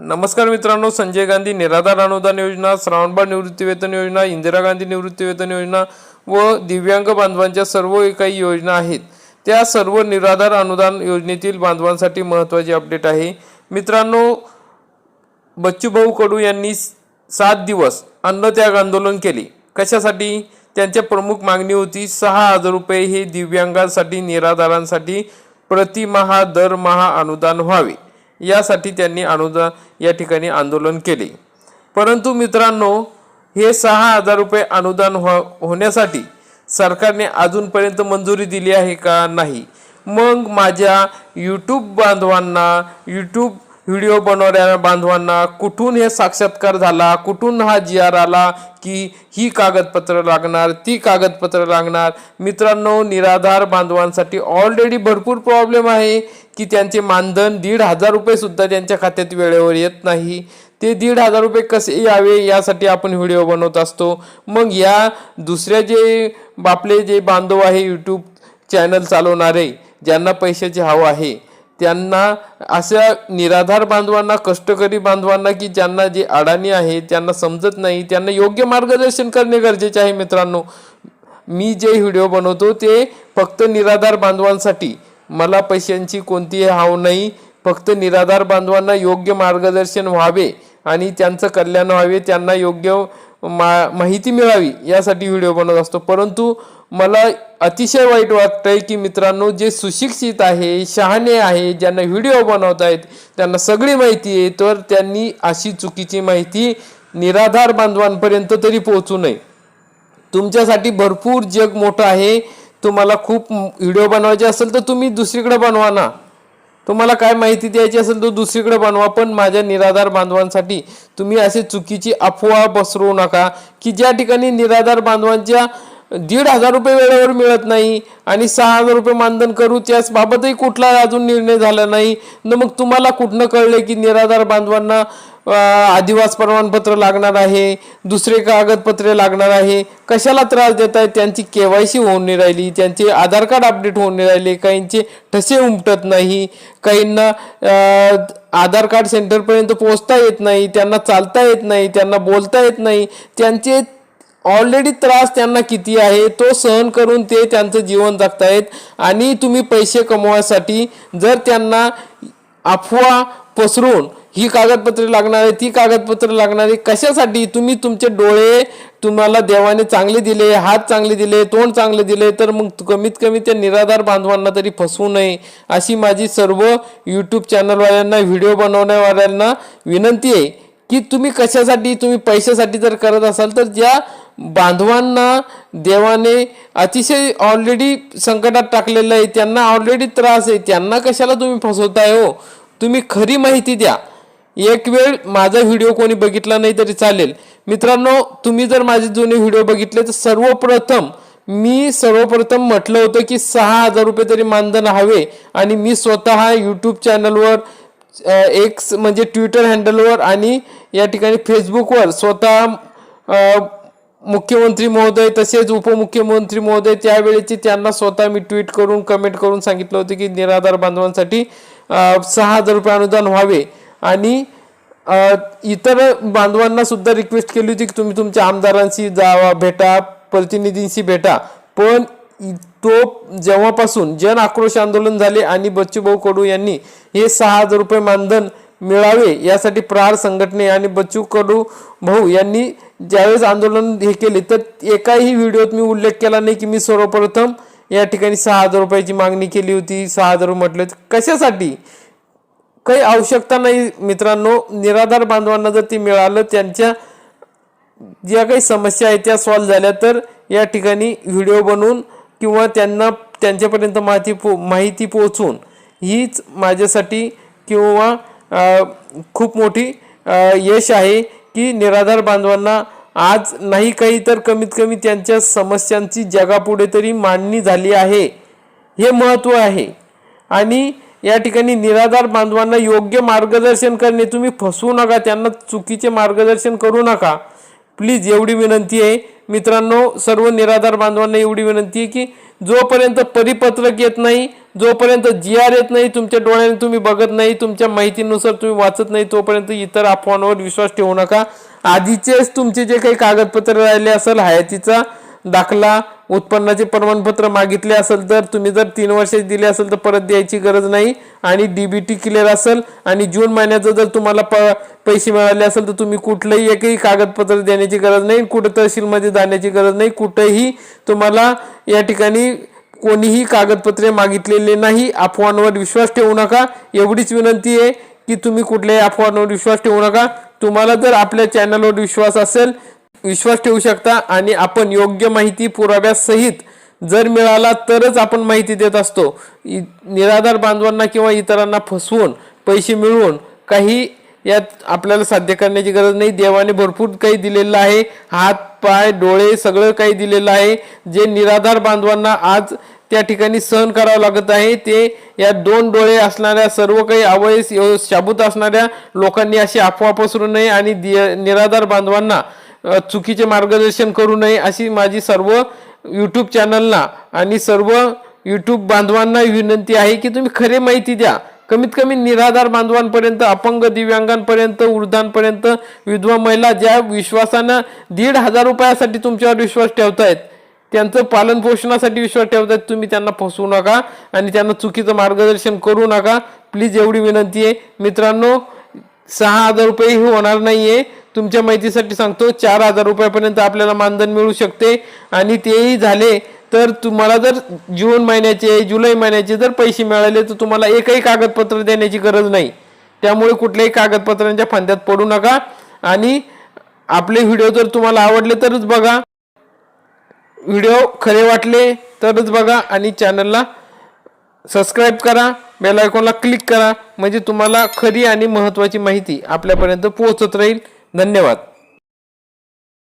नमस्कार मित्रांनो संजय गांधी निराधार अनुदान योजना श्रावणबाळ निवृत्तीवेतन योजना इंदिरा गांधी निवृत्तीवेतन योजना व दिव्यांग बांधवांच्या सर्व काही योजना आहेत. त्या सर्व निराधार अनुदान योजनेतील बांधवांसाठी महत्त्वाची अपडेट आहे. मित्रांनो बच्चूभाऊ कडू यांनी सात दिवस अन्नत्याग आंदोलन केले. कशासाठी? त्यांच्या प्रमुख मागणी होती सहा हजार रुपये हे दिव्यांगांसाठी निराधारांसाठी प्रतिमहा दरमहा अनुदान व्हावे. यासाठी त्यांनी अनुदान या ठिकाणी आंदोलन केले. परंतु मित्रांनो हे सहा हजार रुपये अनुदान हो होण्यासाठी सरकारने अजूनपर्यंत मंजुरी दिली आहे का नाही? मग माझ्या यूट्यूब बांधवांना यूट्यूब व्हिडिओ बनवणाऱ्या बांधवांना कुठून हे साक्षात्कार झाला कुठून हा जी आर आला की ही कागदपत्र लागणार ती कागदपत्र लागणार? मित्रांनो निराधार बांधवांसाठी ऑलरेडी भरपूर प्रॉब्लेम आहे की त्यांचे मानधन दीड हजार रुपयेसुद्धा त्यांच्या खात्यात वेळेवर येत नाही. ते दीड हजार रुपये कसे यावे यासाठी आपण व्हिडिओ बनवत असतो. मग या दुसऱ्या जे आपले जे बांधव आहे यूट्यूब चॅनल चालवणारे ज्यांना पैशाची हवं आहे त्यांना अशा निराधार बांधवांना कष्टकरी बांधवांना की ज्यांना जे अडाणी आहे त्यांना समजत नाही त्यांना योग्य मार्गदर्शन करणे गरजेचे आहे मित्रांनो. मी जे व्हिडिओ बनवतो ते फक्त निराधार बांधवांसाठी. मला पैशांची कोणतीही हाव नाही. फक्त निराधार बांधवांना योग्य मार्गदर्शन व्हावे आणि त्यांचं कल्याण व्हावे त्यांना योग्य मा माहिती मिळावी यासाठी व्हिडिओ बनवत असतो. परंतु मला अतिशय वाईट वाटतंय की मित्रांनो जे सुशिक्षित आहे शहाणे आहे ज्यांना व्हिडिओ बनवत आहेत त्यांना सगळी माहिती आहे तर त्यांनी अशी चुकीची माहिती निराधार बांधवांपर्यंत तरी पोहोचू नये. तुमच्यासाठी भरपूर जग मोठं आहे. तुम्हाला खूप व्हिडिओ बनवायचे असेल तर तुम्ही दुसरीकडे बनवा ना. तुम्हाला काय माहिती द्यायची असेल तर दुसरीकडे बनवा पण माझ्या निराधार बांधवांसाठी तुम्ही असे चुकीची अफवा पसरवू नका की ज्या ठिकाणी निराधार बांधवांच्या दीड हजार रुपये वेळेवर मिळत नाही आणि सहा हजार रुपये मानधन करू त्याचबाबतही कुठला अजून निर्णय झाला नाही. न मग तुम्हाला कुठनं कळले की निराधार बांधवांना आदिवास प्रमाणपत्र लागणार आहे दुसरे कागदपत्रे लागणार आहे? कशाला त्रास देत आहेत त्यांची के वाय सी होऊन नाही राहिली त्यांचे आधार कार्ड अपडेट होऊन नाही राहिले काहींचे ठसे उमटत नाही काहींना आधार कार्ड सेंटरपर्यंत पोहोचता येत नाही त्यांना चालता येत नाही त्यांना बोलता येत नाही त्यांचे ऑलरेडी त्रास त्यांना किती आहे तो सहन करून ते त्यांचं जीवन जगतायत. आणि तुम्ही पैसे कमवायसाठी जर त्यांना अफवा पसरून ही कागदपत्रे लागणार आहे ती कागदपत्रे लागणार आहे कशासाठी तुम्ही तुमचे डोळे तुम्हाला देवाने चांगले दिले हात चांगले दिले तोंड चांगले दिले तर मग कमीत कमी त्या निराधार बांधवांना तरी फसवू नये अशी माझी सर्व यूट्यूब चॅनलवाल्यांना व्हिडिओ बनवण्यावाल्यांना विनंती आहे की तुम्ही कशासाठी तुम्ही पैशासाठी जर करत असाल तर ज्या बांधवांना देवाने अतिशय ऑलरेडी संकटात टाकलेलं आहे त्यांना ऑलरेडी त्रास आहे त्यांना कशाला तुम्ही फसवताय हो? तुम्ही खरी माहिती द्या. एक वेळ माझा व्हिडिओ कोणी बघितला नाही तरी चालेल. मित्रांनो तुम्ही जर माझे जुने व्हिडिओ बघितले तर सर्वप्रथम मी सर्वप्रथम म्हटलं होतं की सहा हजार रुपये तरी मानधन हवे आणि मी स्वतः यूट्यूब चॅनलवर एक्स म्हणजे ट्विटर हँडलवर आणि या ठिकाणी फेसबुकवर स्वतः मुख्यमंत्री महोदय तसेच उपमुख्यमंत्री महोदय त्यावेळेची त्यांना स्वतः मी ट्विट करून कमेंट करून सांगितलं होतं की निराधार बांधवांसाठी सहा हजार रुपये अनुदान व्हावे. आणि इतर बांधवांना सुद्धा रिक्वेस्ट केली होती की तुम्ही तुमच्या आमदारांशी जावा भेटा प्रतिनिधींशी भेटा. पण तो जेव्हापासून जन आक्रोश आंदोलन झाले आणि बच्चूभाऊ कडू यांनी हे सहा हजार रुपये मानधन मिळावे यासाठी प्रहार संघटने आणि बच्चू कडू भाऊ यांनी ज्यावेळेस आंदोलन हे केले तर एकाही व्हिडिओत मी उल्लेख केला नाही की मी सर्वप्रथम या ठिकाणी सहा हजार रुपयाची मागणी केली होती सहा हजार म्हटले कशासाठी? काही आवश्यकता नाही मित्रांनो. निराधार बांधवांना जर ते मिळालं त्यांच्या ज्या काही समस्या आहेत त्या सॉल्व्ह झाल्या तर या ठिकाणी व्हिडिओ बनवून किंवा त्यांना त्यांच्यापर्यंत माहिती पो माहिती पोहोचून हीच माझ्यासाठी किंवा खूप मोठी यश आहे. की निराधार बांधवांना आज नाही काही तर कमीत कमी त्यांच्या समस्यांची जगापुढे तरी मांडणी झाली आहे. हे महत्त्व आहे. आणि या ठिकाणी निराधार बांधवांना योग्य मार्गदर्शन करणे तुम्ही फसवू नका त्यांना चुकीचे मार्गदर्शन करू नका. प्लीज एवढी विनंती आहे. मित्रांनो सर्व निराधार बांधवांना एवढी विनंती आहे की जोपर्यंत परिपत्रक येत नाही जोपर्यंत जी आर येत नाही तुमच्या डोळ्याने तुम्ही बघत नाही तुमच्या माहितीनुसार तुम्ही वाचत नाही तोपर्यंत इतर अफवांवर विश्वास ठेवू नका. आधीचेच तुमचे जे काही कागदपत्र राहिले असेल हयातीचा दाखला उत्पन्नाचे प्रमाणपत्र मागितले असेल तर तुम्ही जर तीन वर्ष दिले असेल तर परत द्यायची गरज नाही. आणि डीबीटी क्लिअर असेल आणि जून महिन्याचं जर तुम्हाला प पैसे मिळाले असेल तर तुम्ही कुठलंही एकही कागदपत्र देण्याची गरज नाही कुठं तहसीलमध्ये जाण्याची गरज नाही कुठंही तुम्हाला या ठिकाणी कोणीही कागदपत्रे मागितलेले नाही. अफवांवर विश्वास ठेवू नका. एवढीच विनंती आहे की तुम्ही कुठल्याही अफवांवर विश्वास ठेवू नका. तुम्हाला जर आपल्या चॅनलवर विश्वास असेल विश्वास ठेवू शकता आणि आपण योग्य माहिती पुराव्यासहित जर मिळाला तरच आपण माहिती देत असतो. इ- निराधार बांधवांना किंवा इतरांना फसवून पैसे मिळवून काही यात आपल्याला साध्य करण्याची गरज नाही. देवाने भरपूर काही दिलेलं आहे. हात पाय डोळे सगळं काही दिलेलं आहे. जे निराधार बांधवांना आज त्या ठिकाणी सहन करावं लागत आहे ते या दोन डोळे असणाऱ्या सर्व काही अवयस शाबूत असणाऱ्या लोकांनी अशी अफवा पसरू नये आणि निराधार बांधवांना चुकीचे मार्गदर्शन करू नये अशी माझी सर्व यूट्यूब चॅनलना आणि सर्व यूट्यूब बांधवांना विनंती आहे की तुम्ही खरे माहिती द्या. कमीत कमी निराधार बांधवांपर्यंत अपंग दिव्यांगांपर्यंत वृद्धांपर्यंत विधवा महिला ज्या विश्वासानं दीड हजार रुपयासाठी तुमच्यावर विश्वास ठेवतायत त्यांचं पालन पोषणासाठी विश्वास ठेवतायत तुम्ही त्यांना फसवू नका आणि त्यांना चुकीचं मार्गदर्शन करू नका. प्लीज एवढी विनंती आहे. मित्रांनो सहा हजार रुपये हे होणार आहे तुमच्या माहितीसाठी सांगतो चार हजार रुपयापर्यंत आपल्याला मानधन मिळू शकते आणि तेही झाले तर तुम्हाला जर जून महिन्याचे जुलै महिन्याचे जर पैसे मिळाले तर तुम्हाला एकही कागदपत्र देण्याची गरज नाही. त्यामुळे कुठल्याही कागदपत्रांच्या फांद्यात पडू नका. आणि आपले व्हिडिओ जर तुम्हाला आवडले तरच बघा. व्हिडिओ खरे वाटले तरच बघा. आणि चॅनलला सबस्क्राईब करा. बेल आयकॉनला क्लिक करा. म्हणजे तुम्हाला खरी आणि महत्त्वाची माहिती आपल्यापर्यंत पोहोचत राहील. धन्यवाद.